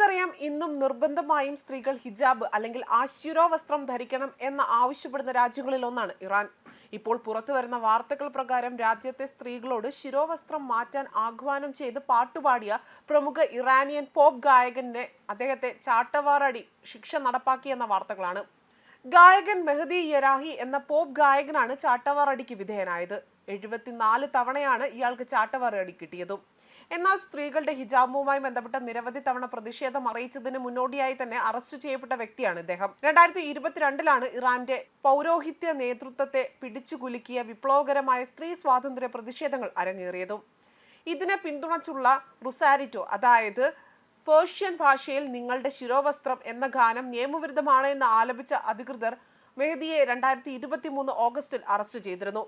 നമുക്കറിയാം ഇന്നും നിർബന്ധമായും സ്ത്രീകൾ ഹിജാബ് അല്ലെങ്കിൽ ആശുരോ വസ്ത്രം ധരിക്കണം എന്ന് ആവശ്യപ്പെടുന്ന രാജ്യങ്ങളിൽ ഒന്നാണ് ഇറാൻ. ഇപ്പോൾ പുറത്തു വരുന്ന വാർത്തകൾ പ്രകാരം രാജ്യത്തെ സ്ത്രീകളോട് ശിരോവസ്ത്രം മാറ്റാൻ ആഹ്വാനം ചെയ്ത് പാട്ടുപാടിയ പ്രമുഖ ഇറാനിയൻ പോപ്പ് ഗായകന്റെ അദ്ദേഹത്തെ ചാട്ടവാറടി ശിക്ഷ നടപ്പാക്കിയെന്ന വാർത്തകളാണ്. ഗായകൻ മെഹദി യരാഹി എന്ന പോപ്പ് ഗായകനാണ് ചാട്ടവാറടിക്ക് വിധേയനായത്. എഴുപത്തിനാല് തവണയാണ് ഇയാൾക്ക് ചാട്ടവാറടി കിട്ടിയതും. എന്നാൽ സ്ത്രീകളുടെ ഹിജാബുമായി ബന്ധപ്പെട്ട് നിരവധി തവണ പ്രതിഷേധം അറിയിച്ചതിന് മുന്നോടിയായി തന്നെ അറസ്റ്റ് ചെയ്യപ്പെട്ട വ്യക്തിയാണ് ഇദ്ദേഹം. രണ്ടായിരത്തി ഇരുപത്തിരണ്ടിലാണ് ഇറാന്റെ പൗരോഹിത്യ നേതൃത്വത്തെ പിടിച്ചുകുലുക്കിയ വിപ്ലവകരമായ സ്ത്രീ സ്വാതന്ത്ര്യ പ്രതിഷേധങ്ങൾ അരങ്ങേറിയതും. ഇതിനെ പിന്തുണച്ചുള്ള റുസാരിറ്റോ അതായത് പേർഷ്യൻ ഭാഷയിൽ നിങ്ങളുടെ ശിരോവസ്ത്രം എന്ന ഗാനം നിയമവിരുദ്ധമാണ് എന്ന് ആലപിച്ച അധികൃതർ മെഹദിയെ രണ്ടായിരത്തി ഇരുപത്തി മൂന്ന് ഓഗസ്റ്റിൽ അറസ്റ്റ് ചെയ്തിരുന്നു.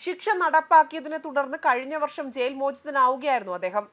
ശിക്ഷ നടപ്പാക്കിയതിനെ തുടർന്ന് കഴിഞ്ഞ വർഷം ജയിൽ മോചിതനാവുകയായിരുന്നു അദ്ദേഹം.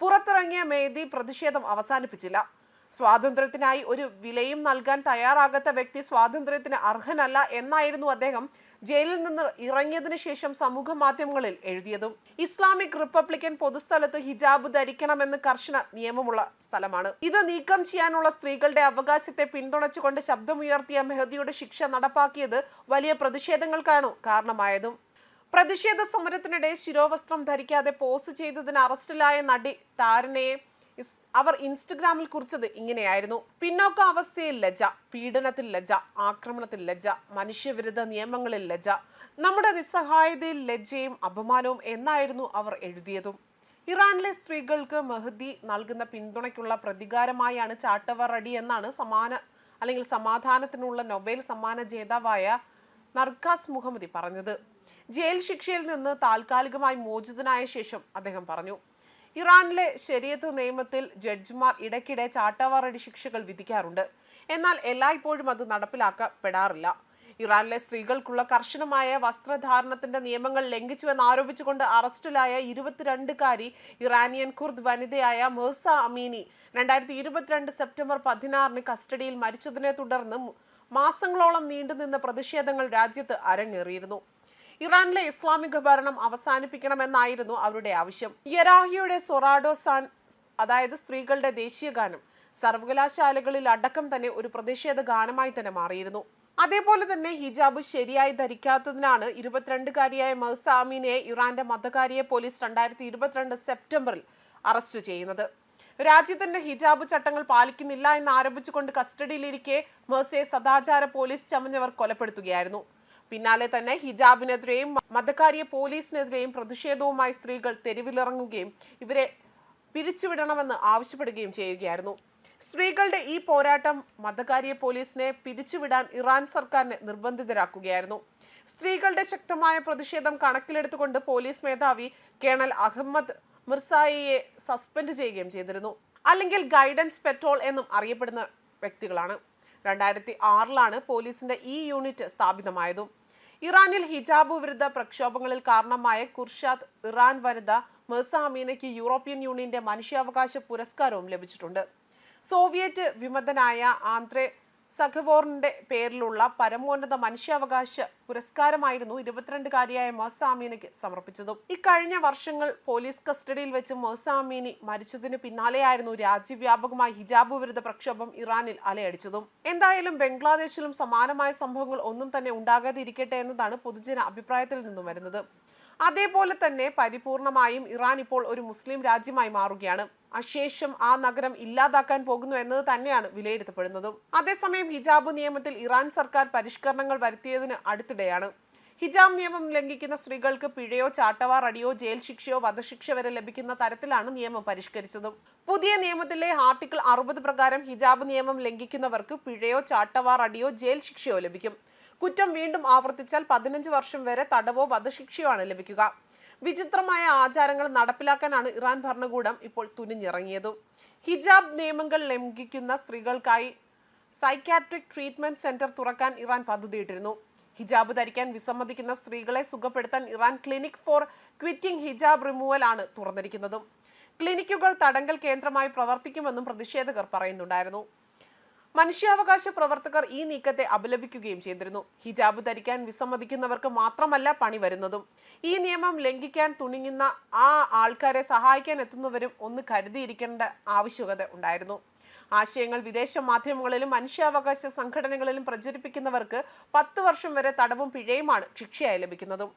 പുറത്തിറങ്ങിയ മേദി പ്രതിഷേധം അവസാനിപ്പിച്ചില്ല. സ്വാതന്ത്ര്യത്തിനായി ഒരു വിലയും നൽകാൻ തയ്യാറാകാത്ത വ്യക്തി സ്വാതന്ത്ര്യത്തിന് അർഹനല്ല എന്നായിരുന്നു അദ്ദേഹം ജയിലിൽ നിന്ന് ഇറങ്ങിയതിനു ശേഷം സമൂഹ മാധ്യമങ്ങളിൽ എഴുതിയതും. ഇസ്ലാമിക് റിപ്പബ്ലിക്കൻ പൊതുസ്ഥലത്ത് ഹിജാബ് ധരിക്കണമെന്ന് കർശന നിയമമുള്ള സ്ഥലമാണ്. ഇത് നീക്കം ചെയ്യാനുള്ള സ്ത്രീകളുടെ അവകാശത്തെ പിന്തുണച്ചുകൊണ്ട് ശബ്ദമുയർത്തിയ മെഹദിയുടെ ശിക്ഷ നടപ്പാക്കിയത് വലിയ പ്രതിഷേധങ്ങൾക്കാണ് കാരണമായതും. പ്രതിഷേധ സമരത്തിനിടെ ശിരോവസ്ത്രം ധരിക്കാതെ പോസ്റ്റ് ചെയ്തതിന് അറസ്റ്റിലായ നടി താരനയെ അവർ ഇൻസ്റ്റഗ്രാമിൽ കുറിച്ചത് ഇങ്ങനെയായിരുന്നു. പിന്നോക്ക അവസ്ഥയിൽ ലജ്ജ പീഡനത്തിൽ ലജ്ജ ആക്രമണത്തിൽ ലജ്ജ മനുഷ്യവിരുദ്ധ നിയമങ്ങളിൽ ലജ്ജ നമ്മുടെ നിസ്സഹായതയിൽ ലജ്ജയും അപമാനവും എന്നായിരുന്നു അവർ എഴുതിയതും. ഇറാനിലെ സ്ത്രീകൾക്ക് മെഹദി നൽകുന്ന പിന്തുണയ്ക്കുള്ള പ്രതികാരമായാണ് ചാട്ടവർ റെഡി എന്നാണ് സമാന അല്ലെങ്കിൽ സമാധാനത്തിനുള്ള നൊബേൽ സമ്മാന ജേതാവായ നർഗാസ് മുഹമ്മദി പറഞ്ഞത്. ജയിൽ ശിക്ഷയിൽ നിന്ന് താൽക്കാലികമായി മോചിതനായ ശേഷം അദ്ദേഹം പറഞ്ഞു. ഇറാനിലെ ശരീഅത്ത് നിയമത്തിൽ ജഡ്ജിമാർ ഇടയ്ക്കിടെ ചാട്ടവാറടി ശിക്ഷകൾ വിധിക്കാറുണ്ട്. എന്നാൽ എല്ലായ്പ്പോഴും അത് നടപ്പിലാക്കപ്പെടാറില്ല. ഇറാനിലെ സ്ത്രീകൾക്കുള്ള കർശനമായ വസ്ത്രധാരണത്തിന്റെ നിയമങ്ങൾ ലംഘിച്ചുവെന്ന് ആരോപിച്ചുകൊണ്ട് അറസ്റ്റിലായ ഇരുപത്തിരണ്ടുകാരി ഇറാനിയൻ കുർദ് വനിതയായ മെഹ്സ അമീനി രണ്ടായിരത്തി ഇരുപത്തിരണ്ട് സെപ്റ്റംബർ പതിനാറിന് കസ്റ്റഡിയിൽ മരിച്ചതിനെ തുടർന്ന് മാസങ്ങളോളം നീണ്ടുനിന്ന പ്രതിഷേധങ്ങൾ രാജ്യത്ത് അരങ്ങേറിയിരുന്നു. ഇറാനിലെ ഇസ്ലാമിക ഭരണം അവസാനിപ്പിക്കണമെന്നായിരുന്നു അവരുടെ ആവശ്യം. യരാഹിയുടെ സൊറാഡോ സാൻ അതായത് സ്ത്രീകളുടെ ദേശീയ ഗാനം സർവകലാശാലകളിൽ അടക്കം തന്നെ ഒരു പ്രതിഷേധ ഗാനമായി തന്നെ മാറിയിരുന്നു. അതേപോലെ തന്നെ ഹിജാബ് ശരിയായി ധരിക്കാത്തതിനാണ് ഇരുപത്തിരണ്ടുകാരിയായ മഹ്സ അമീനെ ഇറാന്റെ മതകാരിയെ പോലീസ് രണ്ടായിരത്തി ഇരുപത്തിരണ്ട് സെപ്റ്റംബറിൽ അറസ്റ്റ് ചെയ്യുന്നത്. രാജ്യത്തിന്റെ ഹിജാബ് ചട്ടങ്ങൾ പാലിക്കുന്നില്ല എന്ന് ആരോപിച്ചുകൊണ്ട് കസ്റ്റഡിയിലിരിക്കെ മേഴ്സയെ സദാചാര പോലീസ് ചമഞ്ഞവർ കൊലപ്പെടുത്തുകയായിരുന്നു. പിന്നാലെ തന്നെ ഹിജാബിനെതിരെയും മതക്കാരിയെ പോലീസിനെതിരെയും പ്രതിഷേധവുമായി സ്ത്രീകൾ തെരുവിലിറങ്ങുകയും ഇവരെ പിരിച്ചുവിടണമെന്ന് ആവശ്യപ്പെടുകയും ചെയ്യുകയായിരുന്നു. സ്ത്രീകളുടെ ഈ പോരാട്ടം മതകാരിയ പോലീസിനെ പിരിച്ചുവിടാൻ ഇറാൻ സർക്കാരിനെ നിർബന്ധിതരാക്കുകയായിരുന്നു. സ്ത്രീകളുടെ ശക്തമായ പ്രതിഷേധം കണക്കിലെടുത്തുകൊണ്ട് പോലീസ് മേധാവി കേണൽ അഹമ്മദ് മിർസായിയെ സസ്പെൻഡ് ചെയ്യുകയും ചെയ്തിരുന്നു. അല്ലെങ്കിൽ ഗൈഡൻസ് പെട്രോൾ എന്നും അറിയപ്പെടുന്ന വ്യക്തികളാണ്. രണ്ടായിരത്തി ആറിലാണ് പോലീസിന്റെ ഈ യൂണിറ്റ് സ്ഥാപിതമായതും. ഇറാനിൽ ഹിജാബ് വിരുദ്ധ പ്രക്ഷോഭങ്ങളിൽ കാരണമായ കുർഷാദ് ഇറാൻ വനിത മെർസ അമീനയ്ക്ക് യൂറോപ്യൻ യൂണിയന്റെ മനുഷ്യാവകാശ പുരസ്കാരവും ലഭിച്ചിട്ടുണ്ട്. സോവിയറ്റ് വിമതനായ ആന്ത്രെ സഖവോറിന്റെ പേരിലുള്ള പരമോന്നത മനുഷ്യാവകാശ പുരസ്കാരമായിരുന്നു ഇരുപത്തിരണ്ടുകാരിയായ മൊസ സമർപ്പിച്ചത്. ഇക്കഴിഞ്ഞ വർഷങ്ങൾ പോലീസ് കസ്റ്റഡിയിൽ വെച്ച് മൊസ അമീനി മരിച്ചതിന് പിന്നാലെയായിരുന്നു രാജ്യവ്യാപകമായി ഹിജാബ് വിരുദ്ധ പ്രക്ഷോഭം ഇറാനിൽ അലയടിച്ചതും. എന്തായാലും ബംഗ്ലാദേശിലും സമാനമായ സംഭവങ്ങൾ ഒന്നും തന്നെ ഉണ്ടാകാതിരിക്കട്ടെ എന്നതാണ് പൊതുജന അഭിപ്രായത്തിൽ നിന്നും വരുന്നത്. അതേപോലെ തന്നെ പരിപൂർണമായും ഇറാൻ ഇപ്പോൾ ഒരു മുസ്ലിം രാജ്യമായി മാറുകയാണ്. അശേഷം ആ നഗരം ഇല്ലാതാക്കാൻ പോകുന്നു എന്നത് തന്നെയാണ് വിലയിരുത്തപ്പെടുന്നതും. അതേസമയം ഹിജാബ് നിയമത്തിൽ ഇറാൻ സർക്കാർ പരിഷ്കരണങ്ങൾ വരുത്തിയതിന് അടുത്തിടെയാണ്. ഹിജാബ് നിയമം ലംഘിക്കുന്ന സ്ത്രീകൾക്ക് പിഴയോ ചാട്ടവാർ അടിയോ ജയിൽ ശിക്ഷയോ വധശിക്ഷ വരെ ലഭിക്കുന്ന തരത്തിലാണ് നിയമം പരിഷ്കരിച്ചതും. പുതിയ നിയമത്തിലെ ആർട്ടിക്കിൾ അറുപത് പ്രകാരം ഹിജാബ് നിയമം ലംഘിക്കുന്നവർക്ക് പിഴയോ ചാട്ടവാർ അടിയോ ജയിൽ ശിക്ഷയോ ലഭിക്കും. കുറ്റം വീണ്ടും ആവർത്തിച്ചാൽ പതിനഞ്ച് വർഷം വരെ തടവോ വധശിക്ഷയോ ആണ് ലഭിക്കുക. വിചിത്രമായ ആചാരങ്ങൾ നടപ്പിലാക്കാനാണ് ഇറാൻ ഭരണകൂടം ഇപ്പോൾ തുനിഞ്ഞിറങ്ങിയത്. ഹിജാബ് നിയമങ്ങൾ ലംഘിക്കുന്ന സ്ത്രീകൾക്കായി സൈക്യാട്രിക് ട്രീറ്റ്മെന്റ് സെന്റർ തുറക്കാൻ ഇറാൻ പദ്ധതിയിട്ടിരുന്നു. ഹിജാബ് ധരിക്കാൻ വിസമ്മതിക്കുന്ന സ്ത്രീകളെ സുഖപ്പെടുത്താൻ Iran clinic for quitting hijab removal ആണ് തുറന്നിരിക്കുന്നതും. ക്ലിനിക്കുകൾ തടങ്കൽ കേന്ദ്രമായി പ്രവർത്തിക്കുമെന്നും പ്രതിഷേധകർ പറയുന്നുണ്ടായിരുന്നു. മനുഷ്യാവകാശ പ്രവർത്തകർ ഈ നീക്കത്തെ അപലപിക്കുകയും ചെയ്തിരുന്നു. ഹിജാബ് ധരിക്കാൻ വിസമ്മതിക്കുന്നവർക്ക് മാത്രമല്ല പണി വരുന്നതും. ഈ നിയമം ലംഘിക്കാൻ തുണിങ്ങുന്ന ആ ആൾക്കാരെ സഹായിക്കാൻ എത്തുന്നവരും ഒന്ന് കരുതിയിരിക്കേണ്ട ആവശ്യകത ഉണ്ടായിരുന്നു. ആശയങ്ങൾ വിദേശ മാധ്യമങ്ങളിലും മനുഷ്യാവകാശ സംഘടനകളിലും പ്രചരിപ്പിക്കുന്നവർക്ക് പത്ത് വർഷം വരെ തടവും പിഴയുമാണ് ശിക്ഷയായി ലഭിക്കുന്നതും.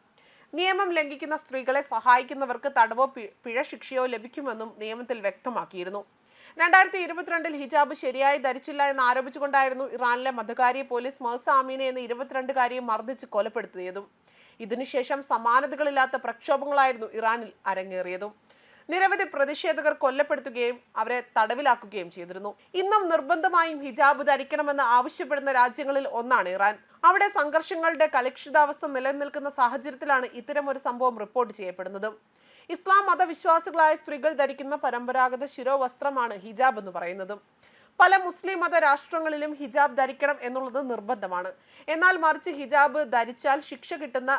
നിയമം ലംഘിക്കുന്ന സ്ത്രീകളെ സഹായിക്കുന്നവർക്ക് തടവോ പിഴ ശിക്ഷയോ ലഭിക്കുമെന്നും നിയമത്തിൽ വ്യക്തമാക്കിയിരുന്നു. രണ്ടായിരത്തി ഇരുപത്തിരണ്ടിൽ ഹിജാബ് ശരിയായി ധരിച്ചില്ല എന്ന് ആരോപിച്ചുകൊണ്ടായിരുന്നു ഇറാനിലെ മതകാരി പോലീസ് മഹസ അമീനെ എന്ന ഇരുപത്തിരണ്ടുകാരിയെ മർദ്ദിച്ച് കൊലപ്പെടുത്തിയതും. ഇതിനുശേഷം സമാനതകളില്ലാത്ത പ്രക്ഷോഭങ്ങളായിരുന്നു ഇറാനിൽ അരങ്ങേറിയതും. നിരവധി പ്രതിഷേധകർ കൊല്ലപ്പെടുത്തുകയും അവരെ തടവിലാക്കുകയും ചെയ്തിരുന്നു. ഇന്നും നിർബന്ധമായും ഹിജാബ് ധരിക്കണമെന്ന് ആവശ്യപ്പെടുന്ന രാജ്യങ്ങളിൽ ഒന്നാണ് ഇറാൻ. അവിടെ സംഘർഷങ്ങളുടെ കലക്ഷിതാവസ്ഥ നിലനിൽക്കുന്ന സാഹചര്യത്തിലാണ് ഇത്തരം ഒരു സംഭവം റിപ്പോർട്ട് ചെയ്യപ്പെടുന്നത്. ഇസ്ലാം മതവിശ്വാസികളായ സ്ത്രീകൾ ധരിക്കുന്ന പരമ്പരാഗത ശിരോവസ്ത്രമാണ് ഹിജാബ് എന്ന് പറയുന്നത്. പല മുസ്ലിം മത രാഷ്ട്രങ്ങളിലും ഹിജാബ് ധരിക്കണം എന്നുള്ളത് നിർബന്ധമാണ്. എന്നാൽ മറിച്ച് ഹിജാബ് ധരിച്ചാൽ ശിക്ഷ കിട്ടുന്ന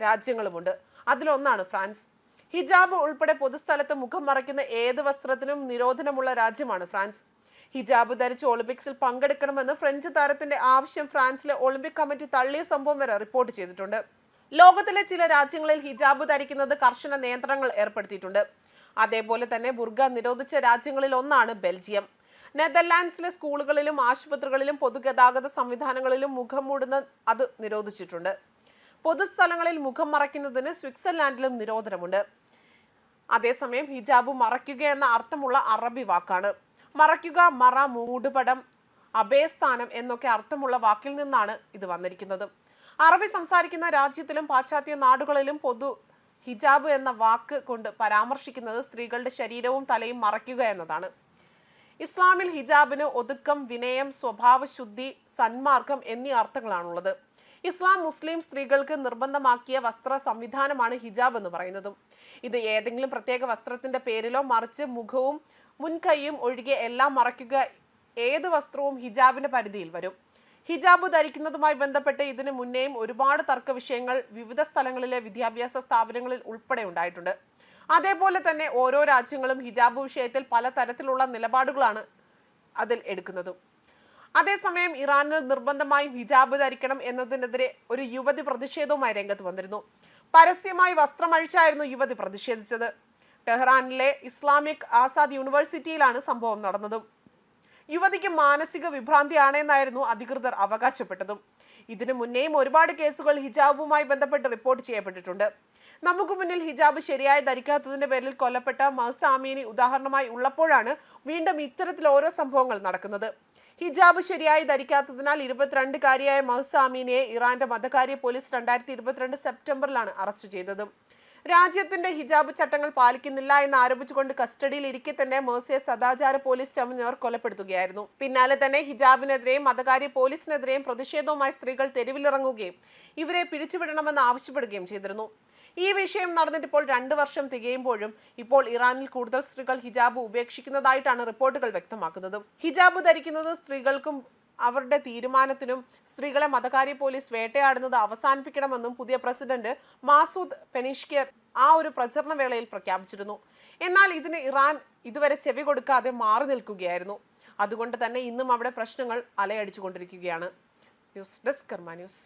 രാജ്യങ്ങളുമുണ്ട്. അതിലൊന്നാണ് ഫ്രാൻസ്. ഹിജാബ് ഉൾപ്പെടെ പൊതുസ്ഥലത്ത് മുഖം മറയ്ക്കുന്ന ഏത് വസ്ത്രത്തിനും നിരോധനമുള്ള രാജ്യമാണ് ഫ്രാൻസ്. ഹിജാബ് ധരിച്ച് ഒളിമ്പിക്സിൽ പങ്കെടുക്കണമെന്ന് ഫ്രഞ്ച് താരത്തിന്റെ ആവശ്യം ഫ്രാൻസിലെ ഒളിമ്പിക് കമ്മിറ്റി തള്ളിയ സംഭവം വരെ റിപ്പോർട്ട് ചെയ്തിട്ടുണ്ട്. ലോകത്തിലെ ചില രാജ്യങ്ങളിൽ ഹിജാബ് ധരിക്കുന്നത് കർശന നിയന്ത്രണങ്ങൾ ഏർപ്പെടുത്തിയിട്ടുണ്ട്. അതേപോലെ തന്നെ ബുർഗ നിരോധിച്ച രാജ്യങ്ങളിൽ ഒന്നാണ് ബെൽജിയം. നെതർലാൻഡ്സിലെ സ്കൂളുകളിലും ആശുപത്രികളിലും പൊതുഗതാഗത സംവിധാനങ്ങളിലും മുഖം മൂടുന്ന അത് നിരോധിച്ചിട്ടുണ്ട്. പൊതുസ്ഥലങ്ങളിൽ മുഖം മറയ്ക്കുന്നതിന് സ്വിറ്റ്സർലാൻഡിലും നിരോധനമുണ്ട്. അതേസമയം ഹിജാബ് മറയ്ക്കുക എന്ന അർത്ഥമുള്ള അറബി വാക്കാണ്. മറയ്ക്കുക മറ മൂടുപടം അഭയസ്ഥാനം എന്നൊക്കെ അർത്ഥമുള്ള വാക്കിൽ നിന്നാണ് ഇത് വന്നിരിക്കുന്നത്. അറബി സംസാരിക്കുന്ന രാജ്യത്തിലും പാശ്ചാത്യ നാടുകളിലും പൊതു ഹിജാബ് എന്ന വാക്ക് കൊണ്ട് പരാമർശിക്കുന്നത് സ്ത്രീകളുടെ ശരീരവും തലയും മറയ്ക്കുക എന്നതാണ്. ഇസ്ലാമിൽ ഹിജാബിന് ഒതുക്കം വിനയം സ്വഭാവശുദ്ധി സന്മാർഗം എന്നീ അർത്ഥങ്ങളാണുള്ളത്. ഇസ്ലാം മുസ്ലിം സ്ത്രീകൾക്ക് നിർബന്ധമാക്കിയ വസ്ത്ര സംവിധാനമാണ് ഹിജാബ് എന്ന് പറയുന്നതും. ഇത് ഏതെങ്കിലും പ്രത്യേക വസ്ത്രത്തിന്റെ പേരിലോ മറിച്ച് മുഖവും മുൻകൈയും ഒഴികെ എല്ലാം മറയ്ക്കുക ഏത് വസ്ത്രവും ഹിജാബിന്റെ പരിധിയിൽ വരും. ഹിജാബ് ധരിക്കുന്നതുമായി ബന്ധപ്പെട്ട് ഇതിനു മുന്നേയും ഒരുപാട് തർക്ക വിഷയങ്ങൾ വിവിധ സ്ഥലങ്ങളിലെ വിദ്യാഭ്യാസ സ്ഥാപനങ്ങളിൽ ഉൾപ്പെടെ ഉണ്ടായിട്ടുണ്ട്. അതേപോലെ തന്നെ ഓരോ രാജ്യങ്ങളും ഹിജാബ് വിഷയത്തിൽ പലതരത്തിലുള്ള നിലപാടുകളാണ് അതിൽ എടുക്കുന്നതും. അതേസമയം ഇറാനിൽ നിർബന്ധമായും ഹിജാബ് ധരിക്കണം എന്നതിനെതിരെ ഒരു യുവതി പ്രതിഷേധവുമായി രംഗത്ത് വന്നിരുന്നു. പരസ്യമായി വസ്ത്രമഴിച്ചായിരുന്നു യുവതി പ്രതിഷേധിച്ചത്. ടെഹ്റാനിലെ ഇസ്ലാമിക് ആസാദ് യൂണിവേഴ്സിറ്റിയിലാണ് സംഭവം നടന്നതും. യുവതിക്ക് മാനസിക വിഭ്രാന്തിയാണെന്നായിരുന്നു അധികൃതർ അവകാശപ്പെട്ടതും. ഇതിനു മുന്നേയും ഒരുപാട് കേസുകൾ ഹിജാബുമായി ബന്ധപ്പെട്ട് റിപ്പോർട്ട് ചെയ്യപ്പെട്ടിട്ടുണ്ട്. നമുക്ക് മുന്നിൽ ഹിജാബ് ശരിയായി ധരിക്കാത്തതിന്റെ പേരിൽ കൊല്ലപ്പെട്ട മഹസാമീനി ഉദാഹരണമായി ഉള്ളപ്പോഴാണ് വീണ്ടും ഇത്തരത്തിൽ ഓരോ സംഭവങ്ങൾ നടക്കുന്നത്. ഹിജാബ് ശരിയായി ധരിക്കാത്തതിനാൽ ഇരുപത്തിരണ്ടുകാരിയായ മഹസാമീനിയെ ഇറാന്റെ മതകാര്യ പോലീസ് രണ്ടായിരത്തി ഇരുപത്തിരണ്ട് സെപ്റ്റംബറിലാണ് അറസ്റ്റ് ചെയ്തത്. രാജ്യത്തിന്റെ ഹിജാബ് ചട്ടങ്ങൾ പാലിക്കുന്നില്ല എന്ന് ആരോപിച്ചുകൊണ്ട് കസ്റ്റഡിയിൽ ഇരിക്കെ തന്നെ മേഴ്സിയെ സദാചാര പോലീസ് ചമഞ്ഞവർ കൊലപ്പെടുത്തുകയായിരുന്നു. പിന്നാലെ തന്നെ ഹിജാബിനെതിരെയും മതകാരി പോലീസിനെതിരെയും പ്രതിഷേധവുമായി സ്ത്രീകൾ തെരുവിലിറങ്ങുകയും ഇവരെ പിരിച്ചുവിടണമെന്ന് ആവശ്യപ്പെടുകയും ചെയ്തിരുന്നു. ഈ വിഷയം നടന്നിട്ട് ഇപ്പോൾ രണ്ട് വർഷം തികയുമ്പോഴും ഇപ്പോൾ ഇറാനിൽ കൂടുതൽ സ്ത്രീകൾ ഹിജാബ് ഉപേക്ഷിക്കുന്നതായിട്ടാണ് റിപ്പോർട്ടുകൾ വ്യക്തമാക്കുന്നത്. ഹിജാബ് ധരിക്കുന്നത് സ്ത്രീകൾക്കും അവരുടെ തീരുമാനത്തിനും സ്ത്രീകളെ മതകാര്യ പോലീസ് വേട്ടയാടുന്നത് അവസാനിപ്പിക്കണമെന്നും പുതിയ പ്രസിഡന്റ് മാസൂദ് പെനിഷ്കിയർ ആ ഒരു പ്രചരണ വേളയിൽ പ്രഖ്യാപിച്ചിരുന്നു. എന്നാൽ ഇതിന് ഇറാൻ ഇതുവരെ ചെവി കൊടുക്കാതെ മാറി നിൽക്കുകയായിരുന്നു. അതുകൊണ്ട് തന്നെ ഇന്നും അവിടെ പ്രശ്നങ്ങൾ അലയടിച്ചുകൊണ്ടിരിക്കുകയാണ്. News desk Karma news.